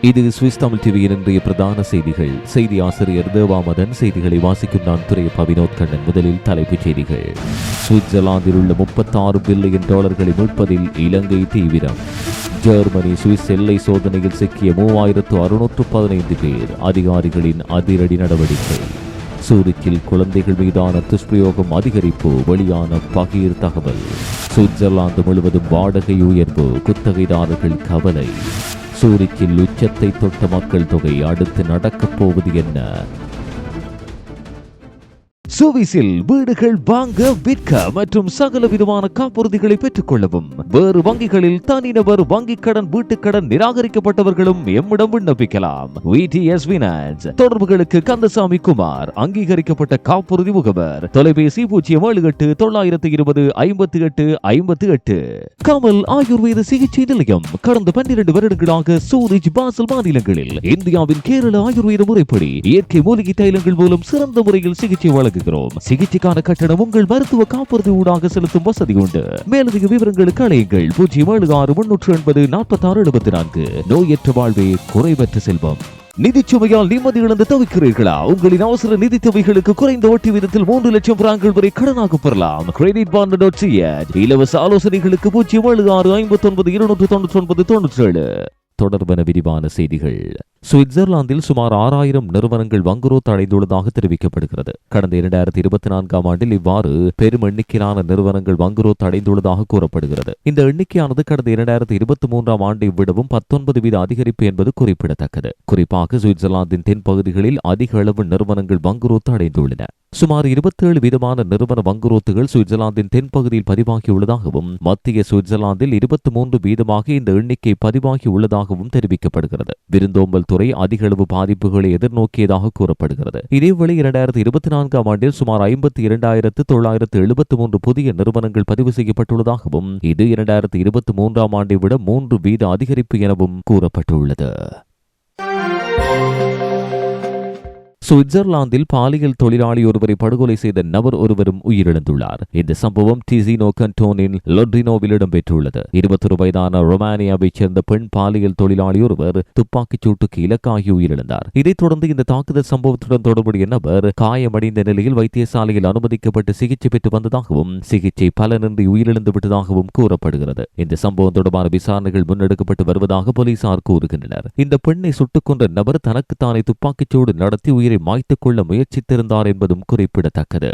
இது சுவிஸ் தமிழ் டிவியின் இன்றைய பிரதான செய்திகள். செய்தி ஆசிரியர் தேவாமதன் செய்திகளை வாசிக்கும் நான் துறை வினோத் கண்ணன். முதலில் தலைப்புச் செய்திகள். சுவிட்சர்லாந்தில் உள்ள முப்பத்தாறு பில்லியன் டாலர்களை மீட்பதில் இலங்கை தீவிரம். ஜெர்மனி சுவிஸ் எல்லை சோதனையில் சிக்கிய மூவாயிரத்து அறுநூற்று பதினைந்து பேர் அதிகாரிகளின் அதிரடி நடவடிக்கை. சூரிச்சில் குழந்தைகள் மீதான துஷ்பிரயோகம் அதிகரிப்பு வெளியான பகீர் தகவல். சுவிட்சர்லாந்து முழுவதும் வாடகை உயர்வு குத்தகைதாரர்கள் கவலை. சூரிச்சில் உச்சத்தை தொட்ட மக்கள் தொகை அடுத்து நடக்கப் போவது என்ன? சுவிசில் வீடுகள் வாங்க விற்க மற்றும் சகல விதமான காப்புறுதிகளை பெற்றுக் கொள்ளவும். வேறு வங்கிகளில் தனிநபர் வங்கிக் கடன் வீட்டுக் கடன் நிராகரிக்கப்பட்டவர்களும் எம்மிடம் விண்ணப்பிக்கலாம். தொடர்புகளுக்கு கந்தசாமி குமார் அங்கீகரிக்கப்பட்ட காப்புறுதி முகவர். தொலைபேசி பூஜ்ஜியம் ஏழு எட்டு தொள்ளாயிரத்து இருபது ஐம்பத்தி எட்டு ஐம்பத்தி எட்டு கமல் ஆயுர்வேத சிகிச்சை நிலையம் கடந்த பன்னிரண்டு வருடங்களாக சூரிஜ் பாசல் மாநிலங்களில். இந்தியாவின் கேரள ஆயுர்வேத முறைப்படி இயற்கை மூலிகை தைலங்கள் மூலம் சிறந்த முறையில் சிகிச்சை வழங்குகிறோம் சிகிச்சைக்கான கட்டணம் உங்கள் மருத்துவ காப்புறுதி ஊடாக செலுத்தும் வசதி உண்டு. மேலதிக விவரங்களுக்கு அழையுங்கள். பூஜ்ஜியம் ஏழு ஆறு முன்னூற்று எண்பது நாற்பத்தி ஆறு எழுபத்தி நான்கு. நோயற்ற வாழ்வே குறைவற்ற செல்வம். நிதிச்சுமையால் நிம்மதி இழந்து தவிக்கிறீர்களா? உங்களின் அவசர நிதி தேவைகளுக்கு குறைந்த வட்டி விதத்தில் மூன்று லட்சம் பிராங்கள் வரை கடனாக பெறலாம். கிரெடிட் பாண்ட் டாட் இலவச ஆலோசனைகளுக்கு பூஜ்ஜியம் ஏழு ஆறு ஐம்பத்தி ஒன்பது இருநூற்று தொண்ணூற்றி ஒன்பது தொண்ணூற்றி ஏழு. தொடர்பென விரிவான செய்திகள். சுவிட்சர்லாந்தில் சுமார் ஆறாயிரம் நிறுவனங்கள் வங்குரோத்து அடைந்துள்ளதாக தெரிவிக்கப்படுகிறது. கடந்த இரண்டாயிரத்தி இருபத்தி நான்காம் ஆண்டில் இவ்வாறு பெரும் எண்ணிக்கையிலான நிறுவனங்கள் வங்குரோத்து அடைந்துள்ளதாக கூறப்படுகிறது. இந்த எண்ணிக்கையானது கடந்த இரண்டாயிரத்தி இருபத்தி மூன்றாம் ஆண்டை விடவும் பத்தொன்பது வீத அதிகரிப்பு என்பது குறிப்பிடத்தக்கது. குறிப்பாக சுவிட்சர்லாந்தின் தென் பகுதிகளில் அதிக அளவு நிறுவனங்கள் வங்குரோத்து அடைந்துள்ளன. சுமார் இருபத்தேழு விதமான நிறுவன வங்குரோத்துகள் சுவிட்சர்லாந்தின் தென்பகுதியில் பதிவாகியுள்ளதாகவும் மத்திய சுவிட்சர்லாந்தில் இருபத்தி மூன்று வீதமாக இந்த எண்ணிக்கை பதிவாகியுள்ளதாகவும் தெரிவிக்கப்படுகிறது. விருந்தோம்பல் துறை அதிக அளவு பாதிப்புகளை எதிர்நோக்கியதாக கூறப்படுகிறது. இதேவேளை இரண்டாயிரத்தி இருபத்தி நான்காம் ஆண்டில் சுமார் ஐம்பத்தி இரண்டாயிரத்து தொள்ளாயிரத்து எழுபத்தி மூன்று புதிய நிறுவனங்கள் பதிவு செய்யப்பட்டுள்ளதாகவும் இது இரண்டாயிரத்தி இருபத்தி மூன்றாம் ஆண்டை விட மூன்று வீத அதிகரிப்பு எனவும் கூறப்பட்டுள்ளது. சுவிட்சர்லாந்தில் பாலியல் தொழிலாளி ஒருவரை படுகொலை செய்த நபர் ஒருவரும் உயிரிழந்துள்ளார். இந்த சம்பவம் டிசினோ கண்டோனின் லொட்ரினோவில் இடம்பெற்றுள்ளது. இருபத்தொரு வயதான ரொமானியாவைச் சேர்ந்த பெண் பாலியல் தொழிலாளி ஒருவர் துப்பாக்கிச் சூட்டுக்கு இலக்காகி உயிரிழந்தார். இதைத் தொடர்ந்து இந்த தாக்குதல் சம்பவத்துடன் தொடர்புடைய நபர் காயமடைந்த நிலையில் வைத்தியசாலையில் அனுமதிக்கப்பட்டு சிகிச்சை பெற்று வந்ததாகவும் சிகிச்சை பலனின்றி உயிரிழந்து விட்டதாகவும் கூறப்படுகிறது. இந்த சம்பவம் தொடர்பான விசாரணைகள் முன்னெடுக்கப்பட்டு வருவதாக போலீசார் கூறுகின்றனர். இந்த பெண்ணை சுட்டுக் கொன்ற நபர் தனக்குத்தானே துப்பாக்கிச்சூடு நடத்தி உயிர் மாய்த்துக் கொள்ள முயற்சித்திருந்தார் என்பதும் குறிப்பிடத்தக்கது.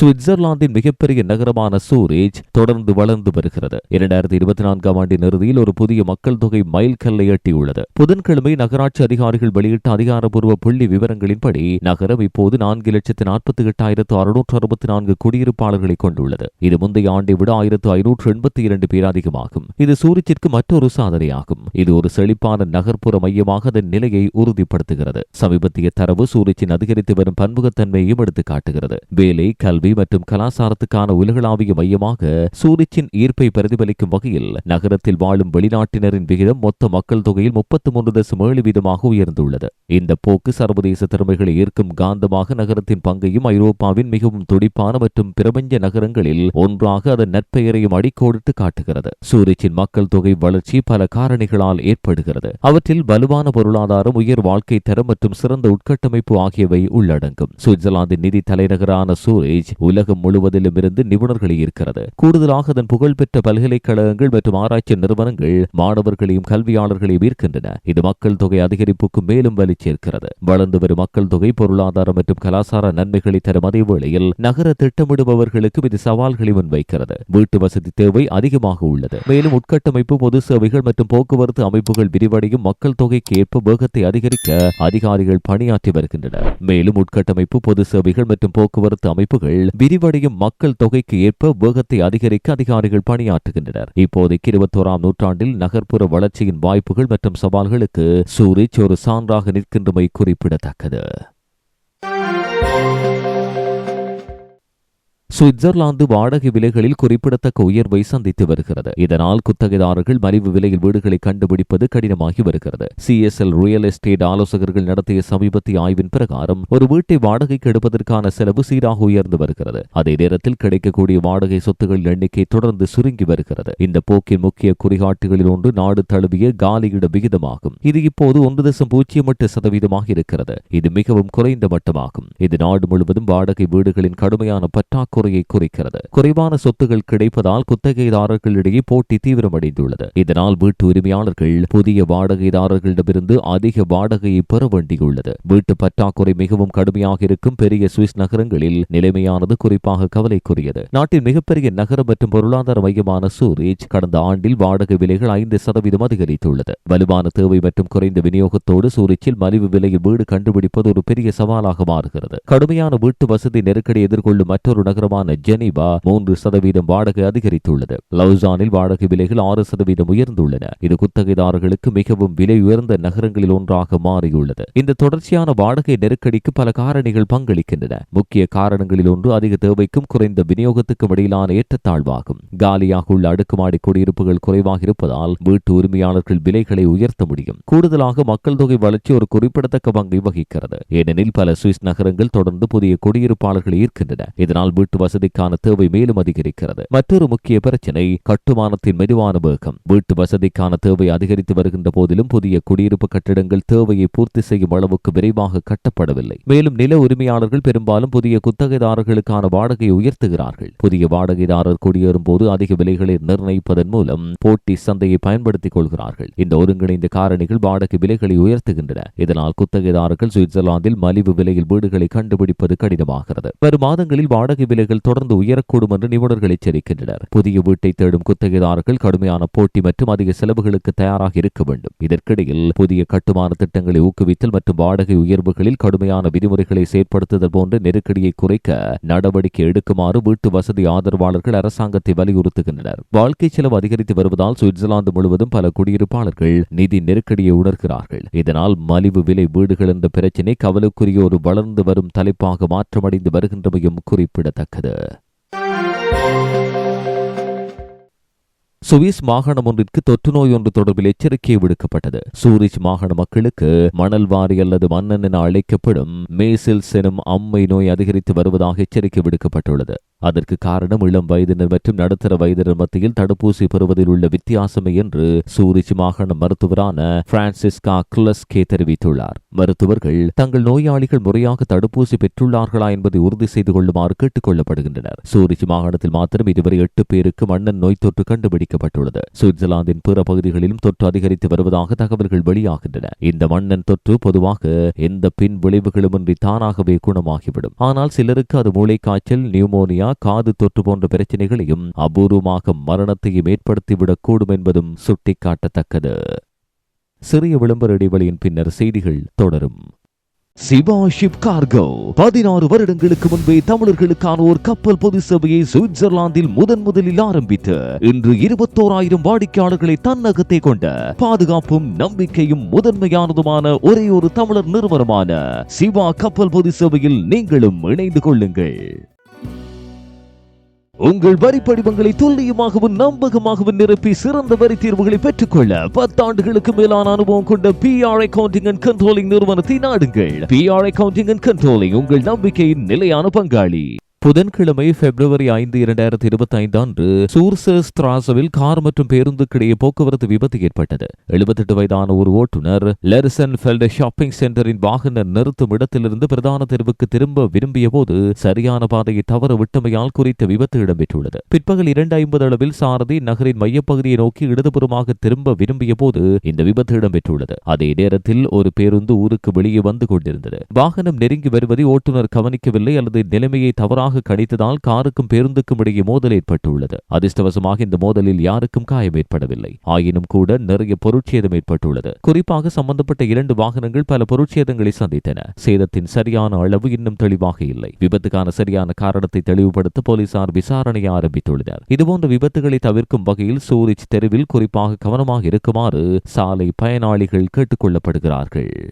சுவிட்சர்லாந்தின் மிகப்பெரிய நகரமான சூரேஜ் தொடர்ந்து வளர்ந்து வருகிறது. இரண்டாயிரத்தி இருபத்தி நான்காம் ஆண்டின் இறுதியில் ஒரு புதிய மக்கள் தொகை மைல் கல்லை எட்டியுள்ளது. புதன்கிழமை நகராட்சி அதிகாரிகள் வெளியிட்ட அதிகாரப்பூர்வ புள்ளி விவரங்களின்படி நகரம் இப்போது நான்கு லட்சத்து நாற்பத்தி எட்டாயிரத்து அறுநூற்று அறுபத்தி நான்கு குடியிருப்பாளர்களை கொண்டுள்ளது. இது முந்தைய ஆண்டை விட ஆயிரத்து ஐநூற்று எண்பத்தி இரண்டு பேர் அதிகமாகும். இது சூரிச்சிற்கு மற்றொரு சாதனையாகும். இது ஒரு செழிப்பான நகர்ப்புற மையமாக அதன் நிலையை உறுதிப்படுத்துகிறது. சமீபத்திய தரவு சூரிச்சின் அதிகரித்து வரும் பன்முகத்தன்மையையும் எடுத்துக் காட்டுகிறது வேலை கல்வி கல்வி மற்றும் கலாச்சாரத்துக்கான உலகளாவிய மையமாக சூரிச்சின் ஈர்ப்பை பிரதிபலிக்கும் வகையில் நகரத்தில் வாழும் வெளிநாட்டினரின் விகிதம் மொத்த மக்கள் தொகையில் முப்பத்தி மூன்று தசம் ஏழு வீதமாக உயர்ந்துள்ளது. இந்த போக்கு சர்வதேச திறமைகளை ஈர்க்கும் காந்தமாக நகரத்தின் பங்கையும் ஐரோப்பாவின் மிகவும் துடிப்பான மற்றும் பிரபஞ்ச நகரங்களில் ஒன்றாக அதன் நற்பெயரையும் அடிக்கோடிட்டு காட்டுகிறது. சூரிச்சின் மக்கள் தொகை வளர்ச்சி பல காரணிகளால் ஏற்படுகிறது. அவற்றில் வலுவான பொருளாதாரம் உயர் வாழ்க்கை தரம் மற்றும் சிறந்த உட்கட்டமைப்பு ஆகியவை உள்ளடங்கும். சுவிட்சர்லாந்தின் நிதி தலைநகரான சூரேஜ் உலகம் முழுவதிலும் இருந்து நிபுணர்களை ஈர்க்கிறது. கூடுதலாக அதன் புகழ்பெற்ற பல்கலைக்கழகங்கள் மற்றும் ஆராய்ச்சி நிறுவனங்கள் மாணவர்களையும் கல்வியாளர்களையும் ஈர்க்கின்றன. இது மக்கள் தொகை அதிகரிப்புக்கு மேலும் வலி சேர்க்கிறது. வளர்ந்து வரும் மக்கள் தொகை பொருளாதார மற்றும் கலாச்சார நன்மைகளை தரும் அதே வேளையில் நகர திட்டமிடுபவர்களுக்கும் இது சவால்களை முன்வைக்கிறது. வீட்டு வசதி தேவை அதிகமாக உள்ளது. மேலும் உட்கட்டமைப்பு பொது சேவைகள் மற்றும் போக்குவரத்து அமைப்புகள் விரிவடையும் மக்கள் தொகைக்கு ஏற்ப வேகத்தை அதிகரிக்க அதிகாரிகள் பணியாற்றி வருகின்றனர். மேலும் உட்கட்டமைப்பு பொது சேவைகள் மற்றும் போக்குவரத்து அமைப்புகள் விரிவடையும் மக்கள் தொகைக்கு ஏற்ப வேகத்தை அதிகரிக்க அதிகாரிகள் பணியாற்றுகின்றனர். இப்போதைக்கு இருபத்தோராம் நூற்றாண்டில் நகர்ப்புற வளர்ச்சியின் வாய்ப்புகள் மற்றும் சவால்களுக்கு சூரிச் ஒரு சான்றாக நிற்கின்றமை குறிப்பிடத்தக்கது. சுவிட்சர்லாந்து வாடகை விலைகளில் குறிப்பிடத்தக்க உயர்வை சந்தித்து வருகிறது. இதனால் குத்தகைதாரர்கள் மலிவு விலையில் வீடுகளை கண்டுபிடிப்பது கடினமாகி வருகிறது. சிஎஸ்எல் ரியல் எஸ்டேட் ஆலோசகர்கள் நடத்திய சமீபத்திய ஆய்வின் பிரகாரம் ஒரு வீட்டை வாடகைக்கு எடுப்பதற்கான செலவு சீராக உயர்ந்து வருகிறது. அதே நேரத்தில் கிடைக்கக்கூடிய வாடகை சொத்துகளின் எண்ணிக்கை தொடர்ந்து சுருங்கி வருகிறது. இந்த போக்கின் முக்கிய குறிகாட்டுகளில் ஒன்று நாடு தழுவிய காலியிட விகிதமாகும். இது இப்போது ஒன்று தசம் பூஜ்ஜியம் எட்டு சதவீதமாக இருக்கிறது. இது மிகவும் குறைந்த மட்டமாகும். இது நாடு முழுவதும் வாடகை வீடுகளின் கடுமையான பற்றாக்குறை முறையை குறிக்கிறது. குறைவான சொத்துகள் கிடைப்பதால் குத்தகைதாரர்களிடையே போட்டி தீவிரமடைந்துள்ளது. இதனால் வீட்டு உரிமையாளர்கள் புதிய வாடகைதாரர்களிடமிருந்து அதிக வாடகையை பெற வேண்டியுள்ளது. வீட்டு பற்றாக்குறை மிகவும் கடுமையாக இருக்கும் பெரிய சுவிஸ் நகரங்களில் நிலைமையானது குறிப்பாக கவலைக்குரியது. நாட்டின் மிகப்பெரிய நகரம் மற்றும் பொருளாதார மையமான சூரேஜ் கடந்த ஆண்டில் வாடகை விலைகள் ஐந்து சதவீதம் அதிகரித்துள்ளது. வலுவான தேவை மற்றும் குறைந்த விநியோகத்தோடு சூரிச்சில் மலிவு விலையில் வீடு கண்டுபிடிப்பது ஒரு பெரிய சவாலாக மாறுகிறது. கடுமையான வீட்டு வசதி நெருக்கடி எதிர்கொள்ளும் மற்றொரு நகரம் நகரமான ஜெனீவா மூன்று சதவீதம் வாடகை அதிகரித்துள்ளது. லவுசானில் வாடகை விலைகள் ஆறு சதவீதம் உயர்ந்துள்ளன. இது குத்தகைதாரர்களுக்கு மிகவும் விலை உயர்ந்த நகரங்களில் ஒன்றாக மாறியுள்ளது. இந்த தொடர்ச்சியான வாடகை நெருக்கடிக்கு பல காரணிகள் பங்களிக்கின்றன. முக்கிய காரணங்களில் ஒன்று அதிக தேவைக்கும் குறைந்த விநியோகத்துக்கும் இடையிலான ஏற்றத்தாழ்வாகும். காலியாக உள்ள அடுக்குமாடி குடியிருப்புகள் குறைவாக இருப்பதால் வீட்டு உரிமையாளர்கள் விலைகளை உயர்த்த முடியும். கூடுதலாக மக்கள் தொகை வளர்ச்சி ஒரு குறிப்பிடத்தக்க பங்கை வகிக்கிறது. ஏனெனில் பல சுவிஸ் நகரங்கள் தொடர்ந்து புதிய குடியிருப்பாளர்களை ஈர்க்கின்றன. இதனால் வீட்டு வீட்டு வசதிக்கான தேவை மேலும் அதிகரிக்கிறது. மற்றொரு முக்கிய பிரச்சினை கட்டுமானத்தின் மெதுவான வேகம். வீட்டு வசதிக்கான தேவை அதிகரித்து வருகின்ற போதிலும் புதிய குடியிருப்பு கட்டிடங்கள் தேவையை பூர்த்தி செய்யும் அளவுக்கு விரைவாக கட்டப்படவில்லை. மேலும் நில உரிமையாளர்கள் பெரும்பாலும் புதிய குத்தகைதாரர்களுக்கான வாடகையை உயர்த்துகிறார்கள். புதிய வாடகைதாரர் குடியேறும் போது அதிக விலைகளை நிர்ணயிப்பதன் மூலம் போட்டி சந்தையை பயன்படுத்திக் கொள்கிறார்கள். இந்த ஒருங்கிணைந்த காரணிகள் வாடகை விலைகளை உயர்த்துகின்றன. இதனால் குத்தகைதாரர்கள் சுவிட்சர்லாந்தில் மலிவு விலையில் வீடுகளை கண்டுபிடிப்பது கடினமாகிறது. வரும் மாதங்களில் வாடகை விலை விலைகள் தொடர்ந்து உயரக்கூடும் என்று நிபுணர்கள் எச்சரிக்கின்றனர். புதிய வீட்டை தேடும் குத்தகைதாரர்கள் கடுமையான போட்டி மற்றும் அதிக செலவுகளுக்கு தயாராக இருக்க வேண்டும். இதற்கிடையில் புதிய கட்டுமான திட்டங்களை ஊக்குவித்தல் மற்றும் வாடகை உயர்வுகளில் கடுமையான விதிமுறைகளை செயற்படுத்துதல் போன்ற நெருக்கடியை குறைக்க நடவடிக்கை எடுக்குமாறு வீட்டு வசதி ஆதரவாளர்கள் அரசாங்கத்தை வலியுறுத்துகின்றனர். வாழ்க்கை செலவு அதிகரித்து வருவதால் சுவிட்சர்லாந்து முழுவதும் பல குடியிருப்பாளர்கள் நிதி நெருக்கடியை உணர்கிறார்கள். இதனால் மலிவு விலை வீடுகள் என்ற பிரச்சினை கவலைக்குரிய ஒரு வளர்ந்து வரும் தலைப்பாக மாற்றமடைந்து வருகின்றமையும் குறிப்பிடத்தக்கது. குறிப்பிடத்தக்கது சுவிஸ் மாகாணம் ஒன்றிற்கு தொற்று நோய் ஒன்று தொடர்பில் எச்சரிக்கை விடுக்கப்பட்டது. சூரிச் மாகாண மக்களுக்கு மணல் வாரி அல்லது மன்னன் என அழைக்கப்படும் மேசில்ஸ் எனும் அம்மை நோய் அதிகரித்து வருவதாக எச்சரிக்கை விடுக்கப்பட்டுள்ளது. அதற்கு காரணம் இளம் வயதினர் மற்றும் நடுத்தர வயதினர் மத்தியில் தடுப்பூசி பெறுவதில் உள்ள வித்தியாசமே என்று சூரிச் மாகாண மருத்துவரான பிரான்சிஸ்கா கிளஸ்கே தெரிவித்துள்ளார். மருத்துவர்கள் தங்கள் நோயாளிகள் முறையாக தடுப்பூசி பெற்றுள்ளார்களா என்பதை உறுதி செய்து கொள்ளுமாறு கேட்டுக் கொள்ளப்படுகின்றனர். சூரிச் மாகாணத்தில் மாத்திரம் இதுவரை எட்டு பேருக்கு மன்னன் நோய் தொற்று கண்டுபிடிக்கப்பட்டுள்ளது. சுவிட்சர்லாந்தின் பிற பகுதிகளிலும் தொற்று அதிகரித்து வருவதாக தகவல்கள் வெளியாகின்றன. இந்த மன்னன் தொற்று பொதுவாக எந்த பின் விளைவுகளுமின்றி தானாகவே குணமாகிவிடும். ஆனால் சிலருக்கு அது மூளைக்காய்ச்சல் நியூமோனியா காது தொற்று போன்ற பிரச்சனைகளையும் அபூர்வமாக மரணத்தையும் ஏற்படுத்திவிடக்கூடும் என்பதும் சுட்டிக்காட்டத்தக்கது. சிறிய விளம்பர இடைவெளியின் பின்னர் செய்திகள் தொடரும். சிவா ஷிப் கார்கோ பதினாறு வருடங்களுக்கு முன்பே தமிழர்களுக்கான ஒரு கப்பல் பொது சேவையை சுவிட்சர்லாந்தில் முதன் முதலில் ஆரம்பித்து இன்று இருபத்தோராயிரம் வாடிக்கையாளர்களை தன்னகத்தை கொண்ட பாதுகாப்பும் நம்பிக்கையும் முதன்மையானதுமான ஒரே ஒரு தமிழர் நிறுவனமான சிவா கப்பல் பொது சேவையில் நீங்களும் இணைந்து கொள்ளுங்கள். உங்கள் வரி படிவங்களை துல்லியமாகவும் நம்பகமாகவும் நிரப்பி சிறந்த வரி தீர்வுகளை பெற்றுக்கொள்ள பத்தாண்டுகளுக்கு மேலான அனுபவம் கொண்ட P R accounting and controlling நிறுவனத்தை நாடுங்கள். P R accounting and controlling உங்கள் நம்பிக்கையின் நிலையான பங்காளி. புதன்கிழமை பிப்ரவரி ஐந்து இரண்டாயிரத்தி இருபத்தி ஐந்து அன்று சூர்சஸ் திராசவில் கார் மற்றும் பேருந்துக்கிடையே போக்குவரத்து விபத்து ஏற்பட்டது. எழுபத்தெட்டு வயதான ஒரு ஓட்டுநர் லெரிசன் ஃபெல்ட் ஷாப்பிங் சென்டரின் வாகன நிறுத்தும் இடத்திலிருந்து பிரதான தெருவுக்கு திரும்ப விரும்பிய போது சரியான பாதையை தவற விட்டமையால் குறித்த விபத்து இடம்பெற்றுள்ளது. பிற்பகல் இரண்டு ஐம்பது அளவில் சாரதி நகரின் மையப்பகுதியை நோக்கி இடதுபுறமாக திரும்ப விரும்பிய போது இந்த விபத்து இடம்பெற்றுள்ளது. அதே நேரத்தில் ஒரு பேருந்து ஊருக்கு வெளியே வந்து கொண்டிருந்தது. வாகனம் நெருங்கி வருவதை ஓட்டுநர் கவனிக்கவில்லை அல்லது நிலைமையை தவறாக தவறாக கணித்ததால் காருக்கும் பேருந்துக்கும் இடையே மோதல் ஏற்பட்டுள்ளது. அதிர்ஷ்டவசமாக இந்த மோதலில் யாருக்கும் காயம் ஏற்படவில்லை. ஆயினும் கூட நிறைய பொருட்சேதம் ஏற்பட்டுள்ளது. குறிப்பாக சம்பந்தப்பட்ட இரண்டு வாகனங்கள் பல பொருட்சேதங்களை சந்தித்தன. சேதத்தின் சரியான அளவு இன்னும் தெளிவாக இல்லை. விபத்துக்கான சரியான காரணத்தை தெளிவுபடுத்த போலீசார் விசாரணையை ஆரம்பித்துள்ளனர். இதுபோன்ற விபத்துகளை தவிர்க்கும் வகையில் சூரிச் தெருவில் குறிப்பாக கவனமாக இருக்குமாறு சாலை பயனாளிகள் கேட்டுக் கொள்ளப்படுகிறார்கள்.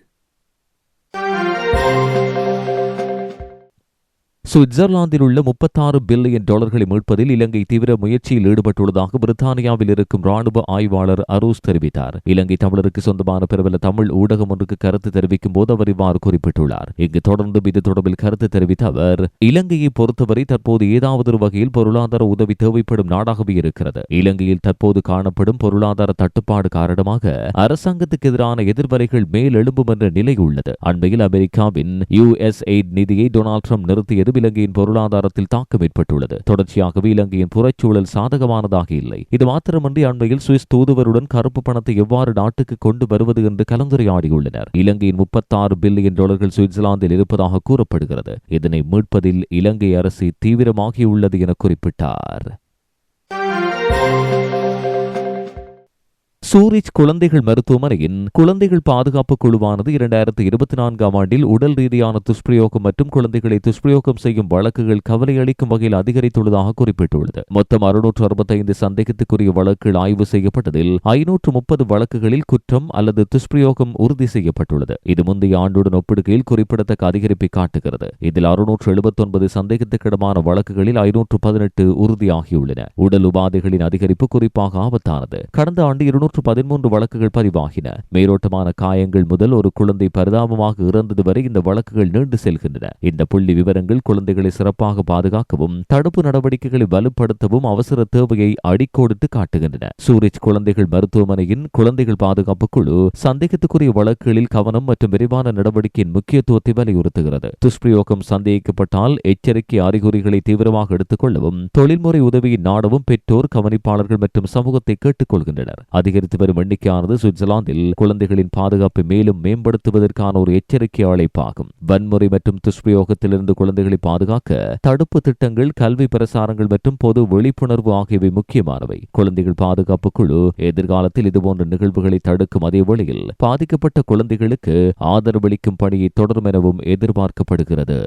சுவிட்சர்லாந்தில் உள்ள முப்பத்தாறு பில்லியன் டாலர்களை மீட்பதில் இலங்கை தீவிர முயற்சியில் ஈடுபட்டுள்ளதாக பிரித்தானியாவில் இருக்கும் ராணுவ ஆய்வாளர் அரூஸ் தெரிவித்தார். இலங்கை தமிழருக்கு சொந்தமான பிரபல தமிழ் ஊடகம் ஒன்றுக்கு கருத்து தெரிவிக்கும் போது அவர் இவ்வாறு குறிப்பிட்டுள்ளார். இங்கு தொடர்ந்தும் இது தொடர்பில் கருத்து தெரிவித்த அவர் இலங்கையை பொறுத்தவரை தற்போது ஏதாவது ஒரு வகையில் பொருளாதார உதவி தேவைப்படும் நாடாகவே இருக்கிறது. இலங்கையில் தற்போது காணப்படும் பொருளாதார தட்டுப்பாடு காரணமாக அரசாங்கத்துக்கு எதிரான எதிர்வரைகள் மேலெழும்பும் என்ற நிலை உள்ளது. அண்மையில் அமெரிக்காவின் யுஎஸ்ஏ நிதியை டொனால்ட் ட்ரம்ப் நிறுத்தியது இலங்கையின் பொருளாதாரத்தில் தாக்கம் ஏற்பட்டுள்ளது. தொடர்ச்சியாகவே இலங்கையின் புறச்சூழல் சாதகமானதாக இல்லை. இது மாத்திரமன்றி அண்மையில் சுவிஸ் தூதுவருடன் கருப்பு பணத்தை எவ்வாறு நாட்டுக்கு கொண்டு வருவது என்று கலந்துரையாடியுள்ளனர். இலங்கையின் முப்பத்தாறு பில்லியன் டாலர்கள் சுவிட்சர்லாந்தில் இருப்பதாக கூறப்படுகிறது. இதனை மீட்பதில் இலங்கை அரசு தீவிரமாகியுள்ளது என குறிப்பிட்டார். சூரிச் குழந்தைகள் மருத்துவமனையின் குழந்தைகள் பாதுகாப்பு குழுவானது இரண்டாயிரத்தி இருபத்தி நான்காம் ஆண்டில் உடல் ரீதியான துஷ்பிரயோகம் மற்றும் குழந்தைகளை துஷ்பிரயோகம் செய்யும் வழக்குகள் கவலை அளிக்கும் வகையில் அதிகரித்துள்ளதாக குறிப்பிட்டுள்ளது. மொத்தம் அறுநூற்று அறுபத்தைந்து சந்தேகத்துக்குரிய வழக்குகள் ஆய்வு செய்யப்பட்டதில் ஐநூற்று முப்பது வழக்குகளில் குற்றம் அல்லது துஷ்பிரயோகம் உறுதி செய்யப்பட்டுள்ளது. இது முந்தைய ஆண்டுடன் ஒப்பிடுகையில் குறிப்பிடத்தக்க அதிகரிப்பை காட்டுகிறது. இதில் அறுநூற்று எழுபத்தி ஒன்பது சந்தேகத்துக்கிடமான வழக்குகளில் ஐநூற்று பதினெட்டு உறுதியாகியுள்ளன. உடல் உபாதைகளின் அதிகரிப்பு குறிப்பாக ஆபத்தானது. கடந்த ஆண்டு இருநூற்று பதிமூன்று வழக்குகள் பதிவாகின. மேலோட்டமான காயங்கள் முதல் ஒரு குழந்தை பரிதாபமாக இறந்தது வரை இந்த வழக்குகள் நீண்டு செல்கின்றன. இந்த புள்ளி விவரங்கள் குழந்தைகளை சிறப்பாக பாதுகாக்கவும் தடுப்பு நடவடிக்கைகளை வலுப்படுத்தவும் அவசர தேவையை அடிக்கோடுத்து காட்டுகின்றன. சூரிச் குழந்தைகள் மருத்துவமனையின் குழந்தைகள் பாதுகாப்பு குழு சந்தேகத்துக்குரிய வழக்குகளில் கவனம் மற்றும் விரைவான நடவடிக்கையின் முக்கியத்துவத்தை வலியுறுத்துகிறது. துஷ்பிரயோகம் சந்தேகிக்கப்பட்டால் எச்சரிக்கை அறிகுறிகளை தீவிரமாக எடுத்துக் கொள்ளவும் தொழில்முறை உதவியை நாடவும் பெற்றோர் கவனிப்பாளர்கள் மற்றும் சமூகத்தை கேட்டுக் கொள்கின்றனர் அதிகரித்து வரும் எண்ணிக்கையானது சுவிட்சர்லாந்தில் குழந்தைகளின் பாதுகாப்பை மேலும் மேம்படுத்துவதற்கான ஒரு எச்சரிக்கை அழைப்பாகும். வன்முறை மற்றும் துஷ்பிரயோகத்திலிருந்து குழந்தைகளை பாதுகாக்க தடுப்பு திட்டங்கள் கல்வி பிரசாரங்கள் மற்றும் பொது விழிப்புணர்வு ஆகியவை முக்கியமானவை. குழந்தைகள் பாதுகாப்பு குழு எதிர்காலத்தில் இதுபோன்ற நிகழ்வுகளை தடுக்கும். அதே வழியில் பாதிக்கப்பட்ட குழந்தைகளுக்கு ஆதரவளிக்கும் பணியை தொடரும் எனவும் எதிர்பார்க்கப்படுகிறது.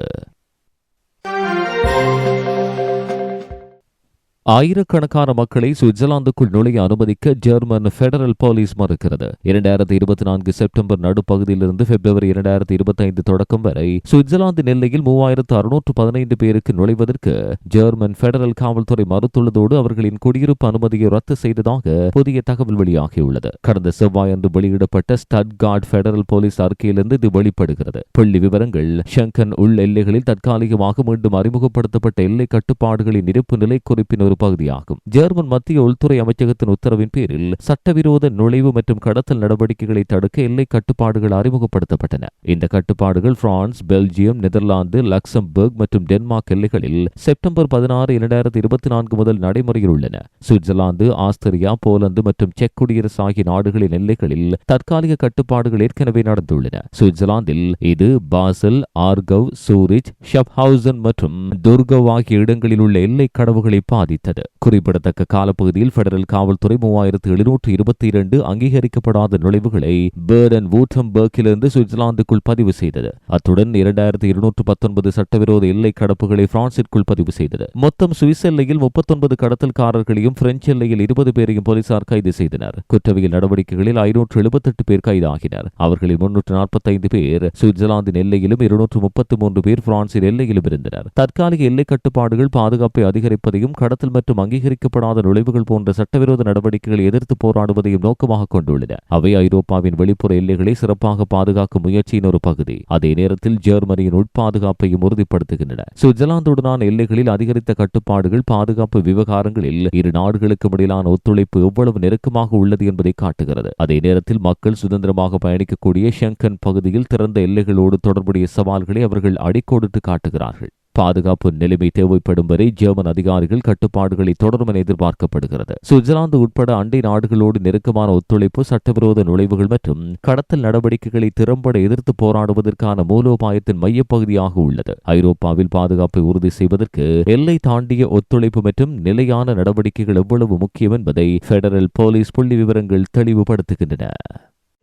ஆயிரக்கணக்கான மக்களை சுவிட்சர்லாந்துக்குள் நுழைய அனுமதிக்க ஜெர்மன் பெடரல் போலீஸ் மறுக்கிறது. இரண்டாயிரத்தி இருபத்தி நான்கு செப்டம்பர் நடுப்பகுதியிலிருந்து பிப்ரவரி இரண்டாயிரத்தி இருபத்தி ஐந்து தொடக்கம் வரை சுவிட்சர்லாந்து நெல்லையில் மூவாயிரத்து அறுநூற்று பதினைந்து பேருக்கு நுழைவதற்கு ஜெர்மன் பெடரல் காவல்துறை மறுத்துள்ளதோடு அவர்களின் குடியிருப்பு அனுமதியை ரத்து செய்ததாக புதிய தகவல் வெளியாகியுள்ளது. கடந்த செவ்வாயன்று வெளியிடப்பட்ட ஸ்டட்கார்ட் பெடரல் போலீஸ் அறிக்கையிலிருந்து இது வெளிப்படுகிறது. புள்ளி விவரங்கள் ஷங்கன் உள் எல்லைகளில் தற்காலிகமாக மீண்டும் அறிமுகப்படுத்தப்பட்ட எல்லை கட்டுப்பாடுகளின் இருப்பு நிலை குறிப்பின் ஒரு பகுதியாகும் ஜெர்மன் மத்திய உள்துறை அமைச்சகத்தின் உத்தரவின் பேரில் சட்டவிரோத நுழைவு மற்றும் கடத்தல் நடவடிக்கைகளை தடுக்க எல்லை கட்டுப்பாடுகள் அறிமுகப்படுத்தப்பட்டன. இந்த கட்டுப்பாடுகள் பிரான்ஸ் பெல்ஜியம் நெதர்லாந்து லக்சம்பர்க் மற்றும் டென்மார்க் எல்லைகளில் செப்டம்பர் பதினாறு இரண்டாயிரத்தி இருபத்தி நான்கு முதல் நடைமுறையில் உள்ளன. சுவிட்சர்லாந்து ஆஸ்திரியா போலந்து மற்றும் செக் குடியரசு ஆகிய நாடுகளின் எல்லைகளில் தற்காலிக கட்டுப்பாடுகள் ஏற்கனவே நடந்துள்ளன. சுவிட்சர்லாந்தில் இது பாசல் ஆர்கவ் சூரிச் ஷப்ஹவுசன் மற்றும் துர்கவ் ஆகிய இடங்களில் உள்ள எல்லை கடவுகளை பாதித்தது. குறிப்பிடத்தக்க காலப்பகுதியில் பெடரல் காவல்துறை மூவாயிரத்து எழுநூற்று இருபத்தி இரண்டு அங்கீகரிக்கப்படாத நுழைவுகளை பேர்டன் வூட்டம்பர்க்கிலிருந்து சுவிட்சர்லாந்துக்குள் பதிவு செய்தது. அத்துடன் இரண்டாயிரத்து இருநூற்று பத்தொன்பது சட்டவிரோத எல்லை கடப்புகளை பிரான்சிற்குள் பதிவு செய்தது. மொத்தம் சுவிஸ் எல்லையில் முப்பத்தொன்பது கடத்தல்காரர்களையும் பிரெஞ்சு எல்லையில் இருபது பேரையும் போலீசார் கைது செய்தனர். குற்றவியல் நடவடிக்கைகளில் ஐநூற்று எழுபத்தெட்டு பேர் கைதாகினர். அவர்களில் முன்னூற்று நாற்பத்தைந்து பேர் சுவிட்சர்லாந்தின் எல்லையிலும் இருநூற்று முப்பத்தி மூன்று பேர் பிரான்சின் எல்லையிலும் இருந்தனர். தற்காலிக எல்லை கட்டுப்பாடுகள் பாதுகாப்பை அதிகரிப்பதையும் கடத்தல் மற்றும் அங்கீகரிக்கப்படாத நுழைவுகள் போன்ற சட்டவிரோத நடவடிக்கைகளை எதிர்த்து போராடுவதையும் நோக்கமாக கொண்டுள்ளன. அவை ஐரோப்பாவின் வெளிப்புற எல்லைகளை சிறப்பாக பாதுகாக்கும் முயற்சியின் ஒரு பகுதி. அதே நேரத்தில் ஜெர்மனியின் உட்பாதுகாப்பையும் உறுதிப்படுத்துகின்றன. சுவிட்சர்லாந்துடனான எல்லைகளில் அதிகரித்த கட்டுப்பாடுகள் பாதுகாப்பு விவகாரங்களில் இரு நாடுகளுக்கும் இடையிலான ஒத்துழைப்பு எவ்வளவு நெருக்கமாக உள்ளது என்பதை காட்டுகிறது. அதே நேரத்தில் மக்கள் சுதந்திரமாக பயணிக்கக்கூடிய ஷெங்கன் பகுதியில் திறந்த எல்லைகளோடு தொடர்புடைய சவால்களை அவர்கள் அடிக்கோடிட்டு காட்டுகிறார்கள். பாதுகாப்பு நிலைமை தேவைப்படும் வரை ஜெர்மன் அதிகாரிகள் கட்டுப்பாடுகளை தொடரும் என எதிர்பார்க்கப்படுகிறது. சுவிட்சர்லாந்து உட்பட அண்டை நாடுகளோடு நெருக்கமான ஒத்துழைப்பு சட்டவிரோத நுழைவுகள் மற்றும் கடத்தல் நடவடிக்கைகளை திறம்பட எதிர்த்து போராடுவதற்கான மூலோபாயத்தின் மையப்பகுதியாக உள்ளது. ஐரோப்பாவில் பாதுகாப்பை உறுதி செய்வதற்கு எல்லை தாண்டிய ஒத்துழைப்பு மற்றும் நிலையான நடவடிக்கைகள் எவ்வளவு முக்கியம் என்பதை பெடரல் போலீஸ் புள்ளி விவரங்கள் தெளிவுபடுத்துகின்றன.